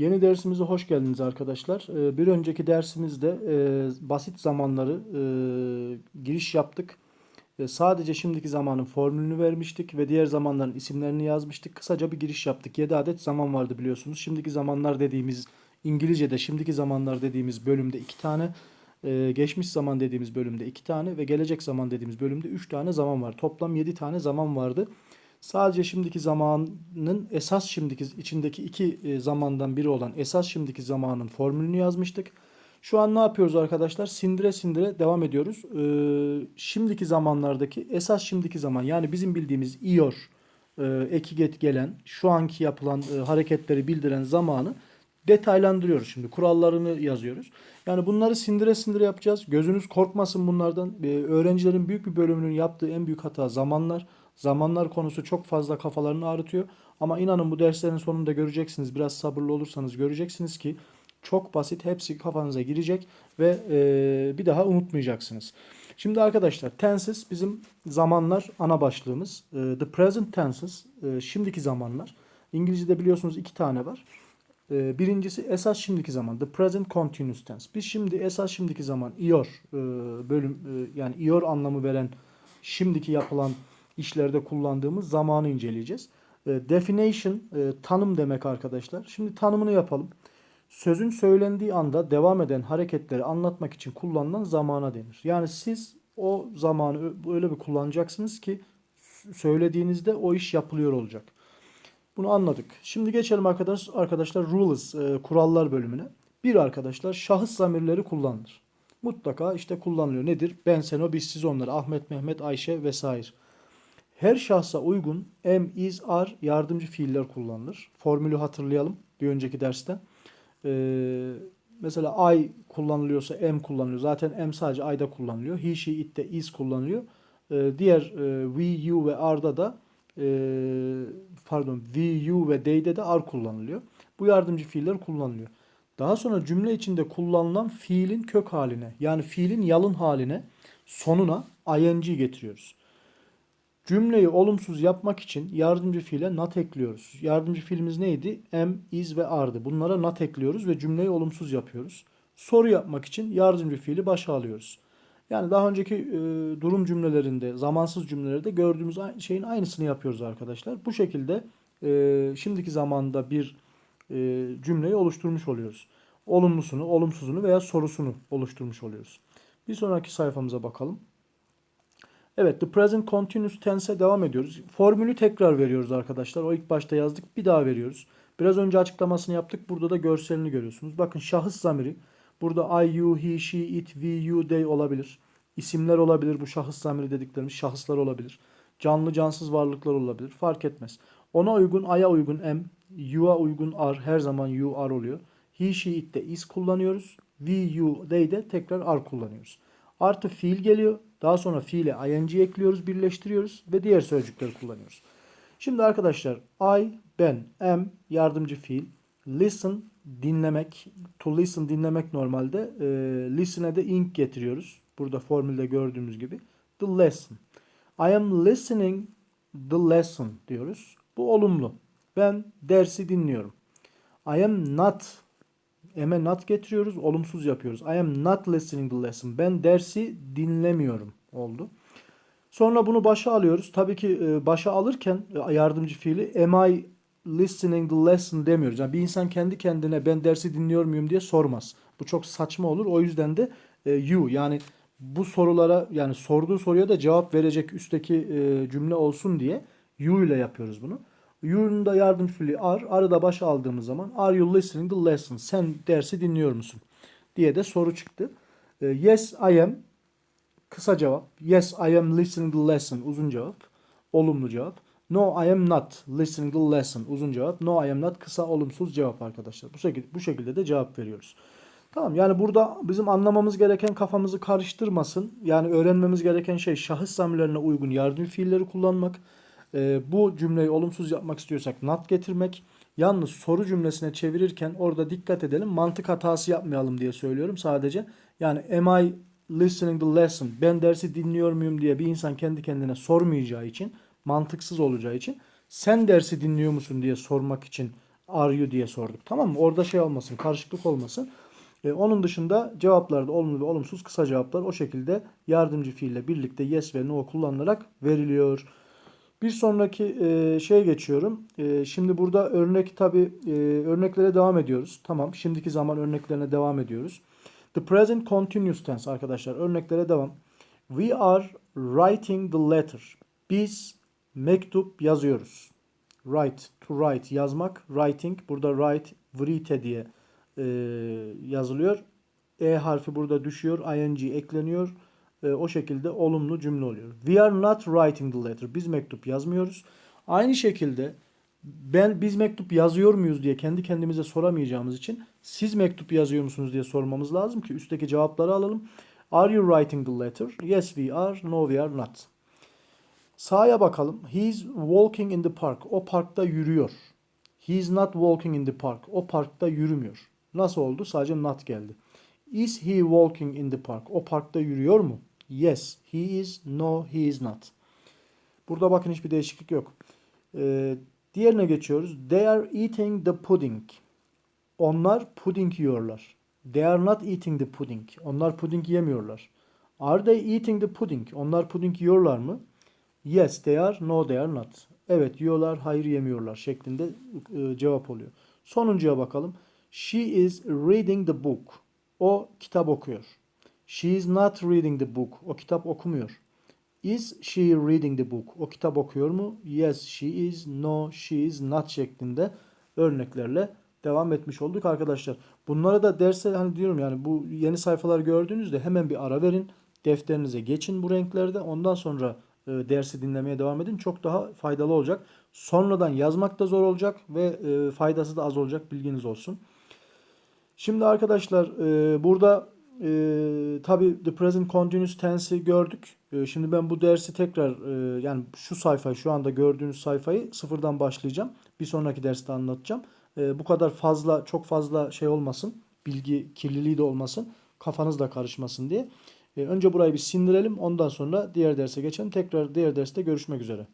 Yeni dersimize hoş geldiniz arkadaşlar. Ee, Bir önceki dersimizde e, basit zamanları e, giriş yaptık. Sadece şimdiki zamanın formülünü vermiştik ve diğer zamanların isimlerini yazmıştık. Kısaca bir giriş yaptık. 7 adet zaman vardı biliyorsunuz. Şimdiki zamanlar dediğimiz İngilizce'de şimdiki zamanlar dediğimiz bölümde 2 tane, e, geçmiş zaman dediğimiz bölümde 2 tane ve gelecek zaman dediğimiz bölümde 3 tane zaman var. Toplam 7 tane zaman vardı. Sadece şimdiki zamanın esas şimdiki içindeki iki e, zamandan biri olan esas şimdiki zamanın formülünü yazmıştık. Şu an ne yapıyoruz arkadaşlar? Sindire sindire devam ediyoruz. Ee, şimdiki zamanlardaki esas şimdiki zaman yani bizim bildiğimiz iyor e, eki get gelen şu anki yapılan e, hareketleri bildiren zamanı detaylandırıyoruz şimdi. Kurallarını yazıyoruz. Yani bunları sindire sindire yapacağız. Gözünüz korkmasın bunlardan. Ee, öğrencilerin büyük bir bölümünün yaptığı en büyük hata zamanlar. Zamanlar konusu çok fazla kafalarını ağrıtıyor. Ama inanın bu derslerin sonunda göreceksiniz. Biraz sabırlı olursanız göreceksiniz ki çok basit. Hepsi kafanıza girecek ve e, bir daha unutmayacaksınız. Şimdi arkadaşlar tenses bizim zamanlar ana başlığımız. E, the present tenses e, şimdiki zamanlar. İngilizce'de biliyorsunuz iki tane var. E, birincisi esas şimdiki zaman. The present continuous tense. Biz şimdi esas şimdiki zaman ior e, bölüm e, yani ior anlamı veren şimdiki yapılan işlerde kullandığımız zamanı inceleyeceğiz. E, definition e, tanım demek arkadaşlar. Şimdi tanımını yapalım. Sözün söylendiği anda devam eden hareketleri anlatmak için kullanılan zamana denir. Yani siz o zamanı öyle bir kullanacaksınız ki söylediğinizde o iş yapılıyor olacak. Bunu anladık. Şimdi geçelim arkadaş, arkadaşlar rules, e, kurallar bölümüne. Bir arkadaşlar şahıs zamirleri kullanılır. Mutlaka işte kullanılıyor. Nedir? Ben, sen, o, biz, siz, onlar. Ahmet, Mehmet, Ayşe vesaire. Her şahsa uygun am, is, are yardımcı fiiller kullanılır. Formülü hatırlayalım bir önceki dersten. Ee, mesela I kullanılıyorsa am kullanılıyor. Zaten am sadece I'da kullanılıyor. He, she, it de is kullanılıyor. Ee, diğer e, we, you ve are'da da e, pardon we, you ve they'de de are kullanılıyor. Bu yardımcı fiiller kullanılıyor. Daha sonra cümle içinde kullanılan fiilin kök haline yani fiilin yalın haline sonuna ing getiriyoruz. Cümleyi olumsuz yapmak için yardımcı fiile not ekliyoruz. Yardımcı fiilimiz neydi? Am, is ve are'dı. Bunlara not ekliyoruz ve cümleyi olumsuz yapıyoruz. Soru yapmak için yardımcı fiili başa alıyoruz. Yani daha önceki e, durum cümlelerinde, zamansız cümlelerde gördüğümüz şeyin aynısını yapıyoruz arkadaşlar. Bu şekilde e, şimdiki zamanda bir e, cümleyi oluşturmuş oluyoruz. Olumlusunu, olumsuzunu veya sorusunu oluşturmuş oluyoruz. Bir sonraki sayfamıza bakalım. Evet, the present continuous tense'e devam ediyoruz. Formülü tekrar veriyoruz arkadaşlar. O ilk başta yazdık, bir daha veriyoruz. Biraz önce açıklamasını yaptık. Burada da görselini görüyorsunuz. Bakın şahıs zamiri. Burada I, you, he, she, it, we, you, they olabilir. İsimler olabilir. Bu şahıs zamiri dediklerimiz şahıslar olabilir. Canlı cansız varlıklar olabilir. Fark etmez. Ona uygun, I'ya uygun am, you'a uygun are. Her zaman you are oluyor. He, she, it de is kullanıyoruz. We, you, they de tekrar are kullanıyoruz. Artı fiil geliyor. Daha sonra fiile ing ekliyoruz, birleştiriyoruz ve diğer sözcükleri kullanıyoruz. Şimdi arkadaşlar I, ben, am yardımcı fiil. Listen dinlemek. To listen dinlemek normalde. E, listen'e de ing getiriyoruz. Burada formülde gördüğümüz gibi. The lesson. I am listening the lesson diyoruz. Bu olumlu. Ben dersi dinliyorum. I am not Am'e not getiriyoruz. Olumsuz yapıyoruz. I am not listening the lesson. Ben dersi dinlemiyorum oldu. Sonra bunu başa alıyoruz. Tabii ki e, başa alırken e, yardımcı fiili am I listening the lesson demiyoruz. Yani bir insan kendi kendine ben dersi dinliyor muyum diye sormaz. Bu çok saçma olur. O yüzden de e, you yani bu sorulara yani sorduğu soruya da cevap verecek üstteki cümle olsun diye you ile yapıyoruz bunu. You'nun da yardım fiili are. Are'ı da başa aldığımız zaman are you listening the lesson? Sen dersi dinliyor musun? diye de soru çıktı. E, yes I am Kısa cevap. Yes, I am listening the lesson. Uzun cevap. Olumlu cevap. No, I am not listening the lesson. Uzun cevap. No, I am not. Kısa olumsuz cevap arkadaşlar. Bu şekilde, bu şekilde de cevap veriyoruz. Tamam yani burada bizim anlamamız gereken kafamızı karıştırmasın. Yani öğrenmemiz gereken şey şahıs zamirlerine uygun yardım fiilleri kullanmak. Ee, bu cümleyi olumsuz yapmak istiyorsak not getirmek. Yalnız soru cümlesine çevirirken orada dikkat edelim. Mantık hatası yapmayalım diye söylüyorum sadece. Yani am I listening the lesson? Ben dersi dinliyor muyum diye bir insan kendi kendine sormayacağı için, mantıksız olacağı için sen dersi dinliyor musun diye sormak için are you diye sorduk. Tamam mı? Orada şey olmasın, karışıklık olmasın. E, onun dışında cevaplarda olumlu ve olumsuz kısa cevaplar o şekilde yardımcı fiille birlikte yes ve no kullanılarak veriliyor. Bir sonraki e, şeye geçiyorum. E, şimdi burada örnek tabi e, örneklere devam ediyoruz. Tamam. Şimdiki zaman örneklerine devam ediyoruz. The present continuous tense arkadaşlar. Örneklere devam. We are writing the letter. Biz mektup yazıyoruz. Write, to write yazmak. Writing burada write, write diye e, yazılıyor. E harfi burada düşüyor. ing ekleniyor. E, o şekilde olumlu cümle oluyor. We are not writing the letter. Biz mektup yazmıyoruz. Aynı şekilde ben biz mektup yazıyor muyuz diye kendi kendimize soramayacağımız için siz mektup yazıyor musunuz diye sormamız lazım ki üstteki cevapları alalım. Are you writing the letter? Yes we are. No we are not. Sağa bakalım. He is walking in the park. O parkta yürüyor. He is not walking in the park. O parkta yürümüyor. Nasıl oldu? Sadece not geldi. Is he walking in the park? O parkta yürüyor mu? Yes, he is. No, he is not. Burada bakın hiçbir değişiklik yok. Ee, diğerine geçiyoruz. They are eating the pudding. Onlar puding yiyorlar. They are not eating the pudding. Onlar puding yemiyorlar. Are they eating the pudding? Onlar puding yiyorlar mı? Yes, they are. No, they are not. Evet, yiyorlar, hayır yemiyorlar şeklinde e, cevap oluyor. Sonuncuya bakalım. She is reading the book. O kitap okuyor. She is not reading the book. O kitap okumuyor. Is she reading the book? O kitap okuyor mu? Yes, she is. No, she is not şeklinde örneklerle devam etmiş olduk arkadaşlar. Bunlara da derse hani diyorum yani bu yeni sayfalar gördüğünüzde hemen bir ara verin. Defterinize geçin bu renklerde. Ondan sonra e, dersi dinlemeye devam edin. Çok daha faydalı olacak. Sonradan yazmak da zor olacak ve e, faydası da az olacak. Bilginiz olsun. Şimdi arkadaşlar e, burada e, tabi the present continuous tense'i gördük. E, şimdi ben bu dersi tekrar e, yani şu sayfayı şu anda gördüğünüz sayfayı sıfırdan başlayacağım. Bir sonraki derste anlatacağım. E, bu kadar fazla çok fazla şey olmasın. Bilgi kirliliği de olmasın. Kafanız da karışmasın diye. E, önce burayı bir sindirelim. Ondan sonra diğer derse geçelim. Tekrar diğer derste görüşmek üzere.